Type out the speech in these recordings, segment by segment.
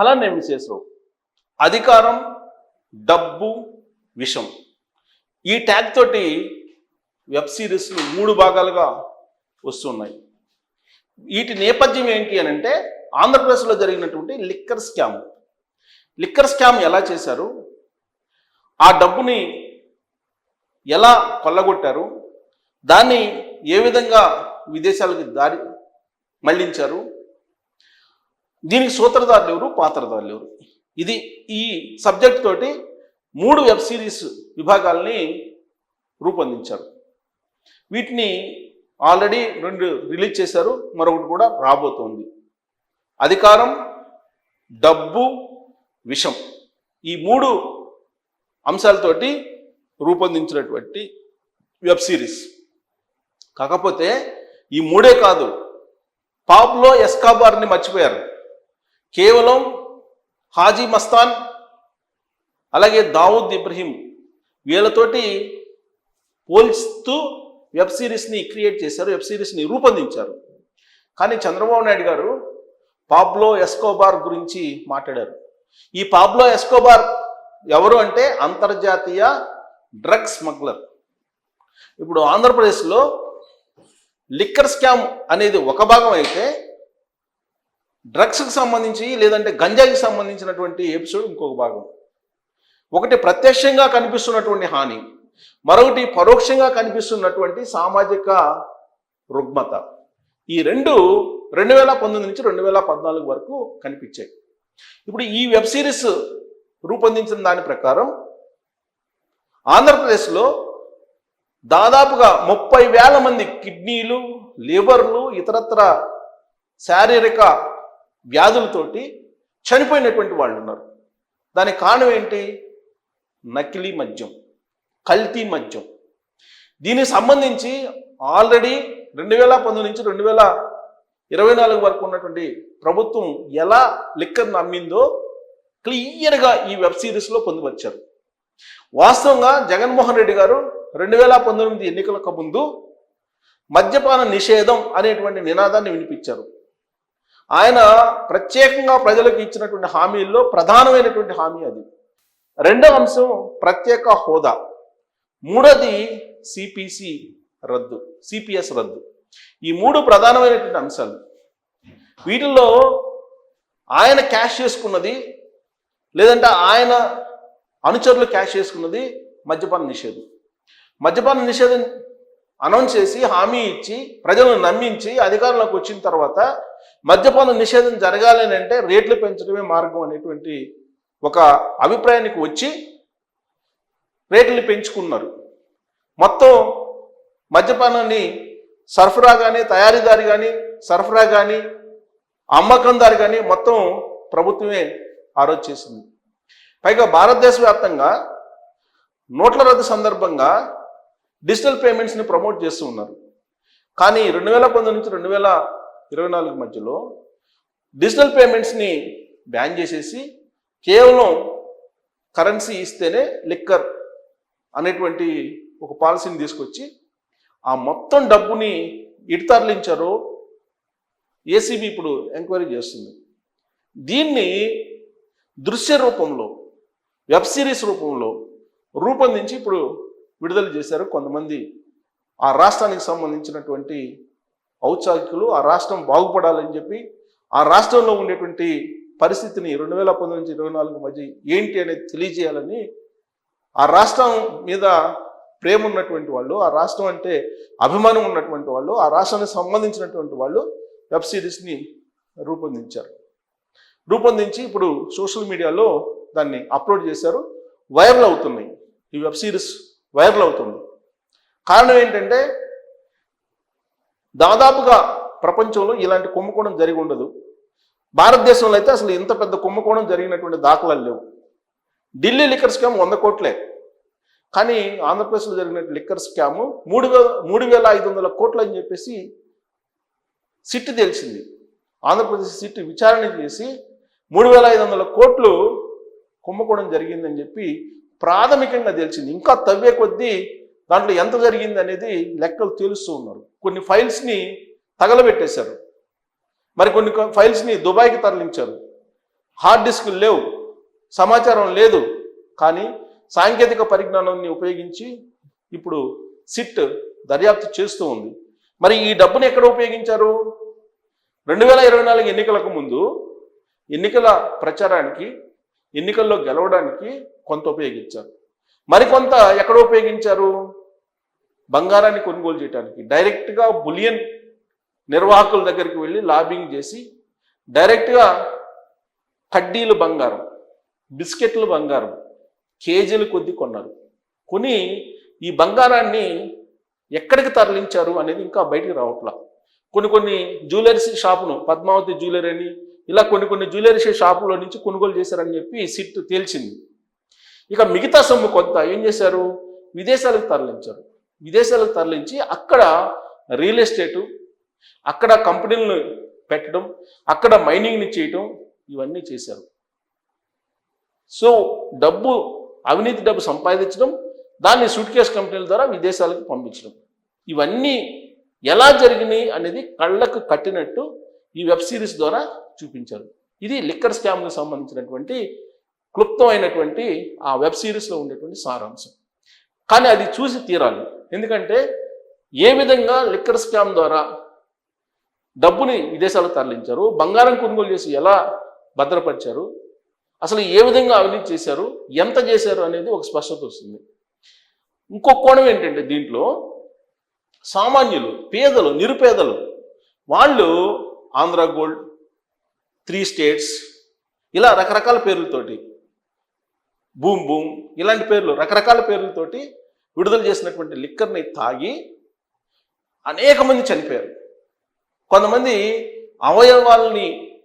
అలానే మిసెస్ రావు అధికారం డబ్బు విషం. ఈ ట్యాగ్ తోటి వెబ్ సిరీస్లు మూడు భాగాలుగా వస్తున్నాయి. వీటి నేపథ్యం ఏంటి అని అంటే ఆంధ్రప్రదేశ్లో జరిగినటువంటి లిక్కర్ స్కామ్. లిక్కర్ స్కామ్ ఎలా చేశారు? ఆ డబ్బుని ఎలా కొల్లగొట్టారు? దాన్ని ఏ విధంగా విదేశాలకు దారి మళ్ళించారు? దీనికి సూత్రధారులు ఎవరు? పాత్రధారులు ఎవరు? ఇది ఈ సబ్జెక్ట్ తోటి మూడు వెబ్ సిరీస్ విభాగాల్ని రూపొందించారు. వీటిని ఆల్రెడీ రెండు రిలీజ్ చేశారు మరొకటి కూడా రాబోతోంది. అధికారం డబ్బు విషం ఈ మూడు అంశాలతోటి రూపొందించినటువంటి వెబ్ సిరీస్. కాకపోతే ఈ మూడే కాదు పాబ్లో ఎస్కాబార్ని మర్చిపోయారు. కేవలం హాజీ మస్తాన్ అలాగే దావుద్ ఇబ్రహీం వీళ్ళతోటి పోల్స్తూ వెబ్ సిరీస్ని క్రియేట్ చేశారు వెబ్ సిరీస్ని రూపొందించారు. కానీ చంద్రబాబు నాయుడు గారు పాబ్లో ఎస్కోబార్ గురించి మాట్లాడారు. ఈ పాబ్లో ఎస్కోబార్ ఎవరు అంటే అంతర్జాతీయ డ్రగ్ స్మగ్లర్. ఇప్పుడు ఆంధ్రప్రదేశ్లో లిక్కర్ స్కామ్ అనేది ఒక భాగం అయితే డ్రగ్స్కి సంబంధించి లేదంటే గంజాయికి సంబంధించినటువంటి ఎపిసోడ్ ఇంకొక భాగం. ఒకటి ప్రత్యక్షంగా కనిపిస్తున్నటువంటి హాని మరొకటి పరోక్షంగా కనిపిస్తున్నటువంటి సామాజిక రుగ్మత. ఈ రెండు రెండు వేల పంతొమ్మిది నుంచి రెండు వేల పద్నాలుగు వరకు కనిపించాయి. ఇప్పుడు ఈ వెబ్ సిరీస్ రూపొందించిన దాని ప్రకారం ఆంధ్రప్రదేశ్లో దాదాపుగా ముప్పై వేల మంది కిడ్నీలు లివర్లు ఇతరత్ర శారీరక వ్యాధులతోటి చనిపోయినటువంటి వాళ్ళు ఉన్నారు దానికి కారణం ఏంటి? నకిలీ మద్యం కల్తీ మద్యం. దీనికి సంబంధించి ఆల్రెడీ రెండు వేల పంతొమ్మిది నుంచి రెండు వేల ఇరవై నాలుగు వరకు ఉన్నటువంటి ప్రభుత్వం ఎలా లిక్కర్ను అమ్మిందో క్లియర్గా ఈ వెబ్ సిరీస్లో పొందుపరిచారు. వాస్తవంగా జగన్మోహన్ రెడ్డి గారు రెండు వేల పంతొమ్మిది ఎన్నికలకు ముందు మద్యపాన నిషేధం అనేటువంటి నినాదాన్ని వినిపించారు. ఆయన ప్రత్యేకంగా ప్రజలకు ఇచ్చినటువంటి హామీల్లో ప్రధానమైనటువంటి హామీ అది. రెండవ అంశం ప్రత్యేక హోదా. మూడోది సిపిసి రద్దు సిపిఎస్ రద్దు. ఈ మూడు ప్రధానమైనటువంటి అంశాలు. వీటిల్లో ఆయన క్యాష్ చేసుకున్నది లేదంటే ఆయన అనుచరులు క్యాష్ చేసుకున్నది మద్యపాన నిషేధం. మద్యపాన నిషేధం అనౌన్స్ చేసి హామీ ఇచ్చి ప్రజలను నమ్మించి అధికారంలోకి వచ్చిన తర్వాత మద్యపాన నిషేధం జరగాలి అని అంటే రేట్లు పెంచడమే మార్గం అనేటువంటి ఒక అభిప్రాయానికి వచ్చి రేట్లు పెంచుకున్నారు. మొత్తం మద్యపానాన్ని సరఫరా కానీ తయారీదారు కానీ సరఫరా కానీ అమ్మకందారు కానీ మొత్తం ప్రభుత్వమే ఆరోజు చేసింది. పైగా భారతదేశ వ్యాప్తంగా నోట్ల రద్దు సందర్భంగా డిజిటల్ పేమెంట్స్ని ప్రమోట్ చేస్తూ ఉన్నారు. కానీ రెండు వేల పంతొమ్మిది నుంచి రెండు వేల ఇరవై నాలుగు మధ్యలో డిజిటల్ పేమెంట్స్ని బ్యాన్ చేసేసి కేవలం కరెన్సీ ఇస్తేనే లిక్కర్ అనేటువంటి ఒక పాలసీని తీసుకొచ్చి ఆ మొత్తం డబ్బుని ఇటు తరలించారో ఏసీబీ ఇప్పుడు ఎంక్వైరీ చేస్తుంది. దీన్ని దృశ్య రూపంలో వెబ్ సిరీస్ రూపంలో రూపొందించి ఇప్పుడు విడుదల చేశారు. కొంతమంది ఆ రాష్ట్రానికి సంబంధించినటువంటి ఔత్సాహికులు ఆ రాష్ట్రం బాగుపడాలని చెప్పి ఆ రాష్ట్రంలో ఉండేటువంటి పరిస్థితిని రెండు వేల పంతొమ్మిది నుంచి ఇరవై నాలుగు మధ్య ఏంటి అనేది తెలియజేయాలని ఆ రాష్ట్రం మీద ప్రేమ ఉన్నటువంటి వాళ్ళు ఆ రాష్ట్రం అంటే అభిమానం ఉన్నటువంటి వాళ్ళు ఆ రాష్ట్రానికి సంబంధించినటువంటి వాళ్ళు వెబ్ సిరీస్ని రూపొందించారు. రూపొందించి ఇప్పుడు సోషల్ మీడియాలో దాన్ని అప్లోడ్ చేశారు. వైరల్ అవుతున్నాయి ఈ వెబ్ సిరీస్ వైరల్ అవుతుంది. కారణం ఏంటంటే దాదాపుగా ప్రపంచంలో ఇలాంటి కుంభకోణం జరిగి ఉండదు. భారతదేశంలో అయితే అసలు ఇంత పెద్ద కుంభకోణం జరిగినటువంటి దాఖలాలు లేవు. ఢిల్లీ లిక్కర్ స్కామ్ వంద కోట్లే. కానీ ఆంధ్రప్రదేశ్లో జరిగిన లిక్కర్ స్కాము మూడు వేల మూడు వేల ఐదు వందల కోట్లు అని చెప్పేసి సిట్ తెలిసింది ఆంధ్రప్రదేశ్ సిట్ విచారణ చేసి మూడు వేల ఐదు వందల కోట్లు కుంభకోణం జరిగిందని చెప్పి ప్రాథమికంగా తెలిసింది. ఇంకా తవ్వే కొద్దీ దాంట్లో ఎంత జరిగింది అనేది లెక్కలు తేలుస్తూ ఉన్నారు. కొన్ని ఫైల్స్ని తగలబెట్టేశారు. మరి కొన్ని ఫైల్స్ని దుబాయ్కి తరలించారు. హార్డ్ డిస్కులు లేవు సమాచారం లేదు. కానీ సాంకేతిక పరిజ్ఞానాన్ని ఉపయోగించి ఇప్పుడు సిట్ దర్యాప్తు చేస్తూ ఉంది. మరి ఈ డబ్బును ఎక్కడ ఉపయోగించారు? రెండు వేల ఇరవై నాలుగు ఎన్నికలకు ముందు ఎన్నికల ప్రచారానికి ఎన్నికల్లో గెలవడానికి కొంత ఉపయోగించారు. మరికొంత ఎక్కడ ఉపయోగించారు? బంగారాన్ని కొనుగోలు చేయడానికి డైరెక్ట్గా బులియన్ నిర్వాహకుల దగ్గరికి వెళ్ళి లాబింగ్ చేసి డైరెక్ట్గా కడ్డీలు బంగారం బిస్కెట్లు బంగారం కేజీలు కొద్ది కొన్నారు. కొని ఈ బంగారాన్ని ఎక్కడికి తరలించారు అనేది ఇంకా బయటికి రావట్లా. కొన్ని కొన్ని జ్యువెలర్స్ షాపును పద్మావతి జ్యువెలరీ అని ఇలా కొన్ని కొన్ని జ్యువెలరీ షాపులో నుంచి కొనుగోలు చేశారని చెప్పి సిట్ తేల్చింది. ఇక మిగతా సొమ్ము కొంత ఏం చేశారు? విదేశాలకు తరలించారు. విదేశాలకు తరలించి అక్కడ రియల్ ఎస్టేటు అక్కడ కంపెనీలను పెట్టడం అక్కడ మైనింగ్ని చేయటం ఇవన్నీ చేశారు. సో డబ్బు అవినీతి డబ్బు సంపాదించడం దాన్ని సూట్ కేస్ కంపెనీల ద్వారా విదేశాలకు పంపించడం. ఇవన్నీ ఎలా జరిగినాయి అనేది కళ్ళకు కట్టినట్టు ఈ వెబ్ సిరీస్ ద్వారా చూపించారు. ఇది లిక్కర్ స్కామ్కి సంబంధించినటువంటి క్లుప్తమైనటువంటి ఆ వెబ్ సిరీస్లో ఉండేటువంటి సారాంశం. కానీ అది చూసి తీరాలి. ఎందుకంటే ఏ విధంగా లిక్కర్ స్కామ్ ద్వారా డబ్బుని విదేశాలకు తరలించారు బంగారం కొనుగోలు చేసి ఎలా భద్రపరిచారు అసలు ఏ విధంగా అవినీతి చేశారు ఎంత చేశారు అనేది ఒక స్పష్టత వస్తుంది. ఇంకో కోణం ఏంటంటే దీంట్లో సామాన్యులు పేదలు నిరుపేదలు వాళ్ళు ఆంధ్ర గోల్డ్ త్రీ స్టేట్స్ ఇలా రకరకాల పేర్లతోటి బూమ్ బూమ్ ఇలాంటి పేర్లు రకరకాల పేర్లతోటి విడుదల చేసినటువంటి లిక్కర్ని తాగి అనేక మంది చనిపోయారు. కొంతమంది అవయవాల్ని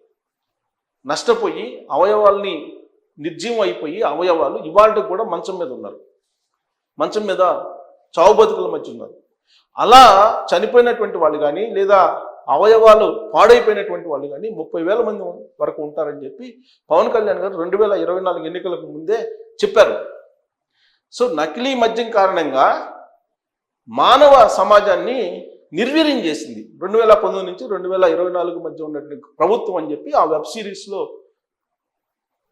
నష్టపోయి అవయవాల్ని నిర్జీవం అయిపోయి అవయవాలు ఇవాళ కూడా మంచం మీద ఉన్నారు. మంచం మీద చావు బతుకుల మధ్య ఉన్నారు. అలా చనిపోయినటువంటి వాళ్ళు కానీ లేదా అవయవాలు పాడైపోయినటువంటి వాళ్ళు కానీ ముప్పై వేల మంది వరకు ఉంటారని చెప్పి పవన్ కళ్యాణ్ గారు రెండు వేల ఇరవై నాలుగు ఎన్నికలకు ముందే చెప్పారు. సో నకిలీ మద్యం కారణంగా మానవ సమాజాన్ని నిర్వీర్యం చేసింది. రెండు వేల పంతొమ్మిది నుంచి రెండు వేల ఇరవై నాలుగు మధ్య ఉన్నటువంటి ప్రభుత్వం అని చెప్పి ఆ వెబ్ సిరీస్లో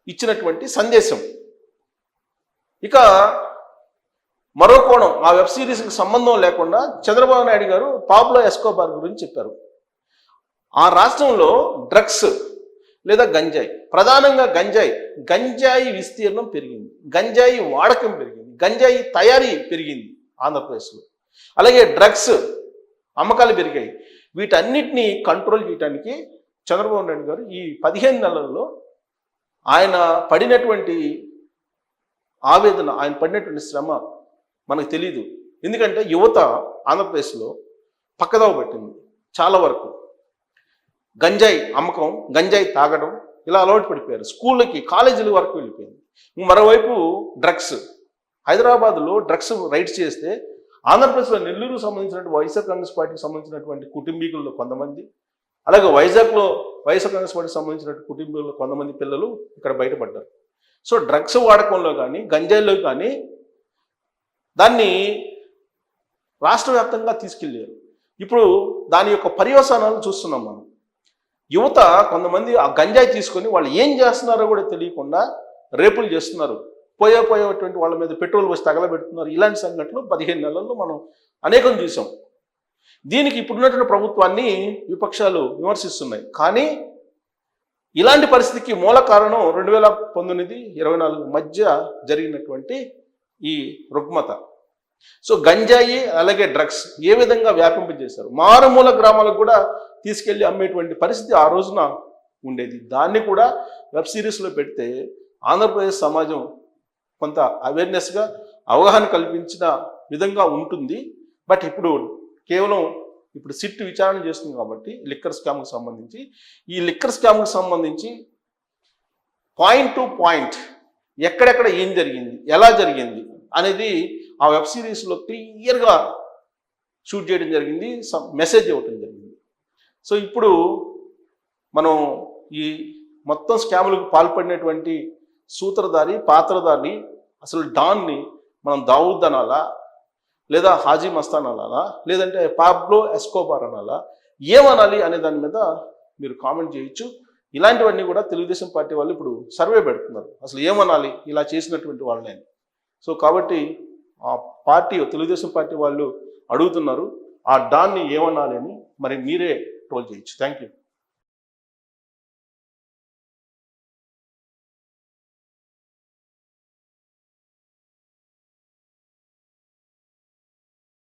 ఇచ్చినటువంటి సందేశం. ఇక మరో కోణం ఆ వెబ్ సిరీస్కి సంబంధం లేకుండా చంద్రబాబు నాయుడు గారు పాబ్లో ఎస్కోబార్ గురించి చెప్పారు. ఆ రాష్ట్రంలో డ్రగ్స్ లేదా గంజాయి ప్రధానంగా గంజాయి గంజాయి విస్తీర్ణం పెరిగింది గంజాయి వాడకం పెరిగింది గంజాయి తయారీ పెరిగింది ఆంధ్రప్రదేశ్లో. అలాగే డ్రగ్స్ అమ్మకాలు పెరిగాయి. వీటన్నిటిని కంట్రోల్ చేయడానికి చంద్రబాబు నాయుడు గారు ఈ పదిహేను నెలల్లో ఆయన పడినటువంటి ఆవేదన ఆయన పడినటువంటి శ్రమ మనకు తెలియదు ఎందుకంటే యువత ఆంధ్రప్రదేశ్లో పక్కదవ పట్టింది చాలా వరకు. గంజాయి అమ్మకం గంజాయి తాగడం ఇలా అలవాటు పడిపోయారు. స్కూళ్ళకి కాలేజీల వరకు వెళ్ళిపోయింది. మరోవైపు డ్రగ్స్. హైదరాబాద్లో డ్రగ్స్ రైడ్స్ చేస్తే ఆంధ్రప్రదేశ్లో నెల్లూరు సంబంధించినటువంటి వైఎస్ఆర్ కాంగ్రెస్ పార్టీకి సంబంధించినటువంటి కుటుంబీకుల్లో కొంతమంది అలాగే వైజాగ్లో వైఎస్ఆర్ కాంగ్రెస్ పార్టీకి సంబంధించినటువంటి కుటుంబీకుల్లో కొంతమంది పిల్లలు ఇక్కడ బయటపడ్డారు. సో డ్రగ్స్ వాడకంలో కానీ గంజాయిలో కానీ దాన్ని రాష్ట్ర వ్యాప్తంగా తీసుకెళ్ళారు ఇప్పుడు దాని యొక్క పర్యవసానాలు చూస్తున్నాం మనం. యువత కొంతమంది ఆ గంజాయి తీసుకొని వాళ్ళు ఏం చేస్తున్నారో కూడా తెలియకుండా రేపులు చేస్తున్నారు. పోయే పోయేటువంటి వాళ్ళ మీద పెట్రోల్ పోసి తగలబెడుతున్నారు. ఇలాంటి సంఘటనలు పదిహేను నెలల్లో మనం అనేకం చూసాం. దీనికి ఇప్పుడున్నటువంటి ప్రభుత్వాన్ని విపక్షాలు విమర్శిస్తున్నాయి. కానీ ఇలాంటి పరిస్థితికి మూల కారణం రెండు వేల పంతొమ్మిది ఇరవై నాలుగు మధ్య జరిగినటువంటి ఈ రుగ్మత. సో గంజాయి అలాగే డ్రగ్స్ ఏ విధంగా వ్యాపింపజేశారు? మారుమూల గ్రామాలకు కూడా తీసుకెళ్ళి అమ్మేటువంటి పరిస్థితి ఆ రోజున ఉండేది. దాన్ని కూడా వెబ్ సిరీస్లో పెడితే ఆంధ్రప్రదేశ్ సమాజం కొంత అవేర్నెస్గా అవగాహన కల్పించిన విధంగా ఉంటుంది. బట్ ఇప్పుడు కేవలం ఇప్పుడు సిట్ విచారణ చేస్తుంది కాబట్టి లిక్కర్ స్కామ్కి సంబంధించి. ఈ లిక్కర్ స్కామ్కి సంబంధించి పాయింట్ టు పాయింట్ ఎక్కడెక్కడ ఏం జరిగింది ఎలా జరిగింది అనేది ఆ వెబ్ సిరీస్లో క్లియర్గా షూట్ చేయడం జరిగింది మెసేజ్ ఇవ్వటం జరిగింది. సో ఇప్పుడు మనం ఈ మొత్తం స్కాములకు పాల్పడినటువంటి సూత్రధారి పాత్రధారి అసలు డాన్ని మనం దావుద్ అనాలా? లేదా హాజీ మస్తాన్ అనాలా? లేదంటే పాబ్లో ఎస్కోబార్ అనాలా? ఏమనాలి అనే దాని మీద మీరు కామెంట్ చేయొచ్చు. ఇలాంటివన్నీ కూడా తెలుగుదేశం పార్టీ వాళ్ళు ఇప్పుడు సర్వే పెడుతున్నారు. అసలు ఏమనాలి? ఇలా చేసినటువంటి వాళ్ళని. సో కాబట్టి ఆ పార్టీ తెలుగుదేశం పార్టీ వాళ్ళు అడుగుతున్నారు ఆ డాన్ని ఏమనాలి అని మరి మీరే ట్రోల్ చేయొచ్చు. Thank you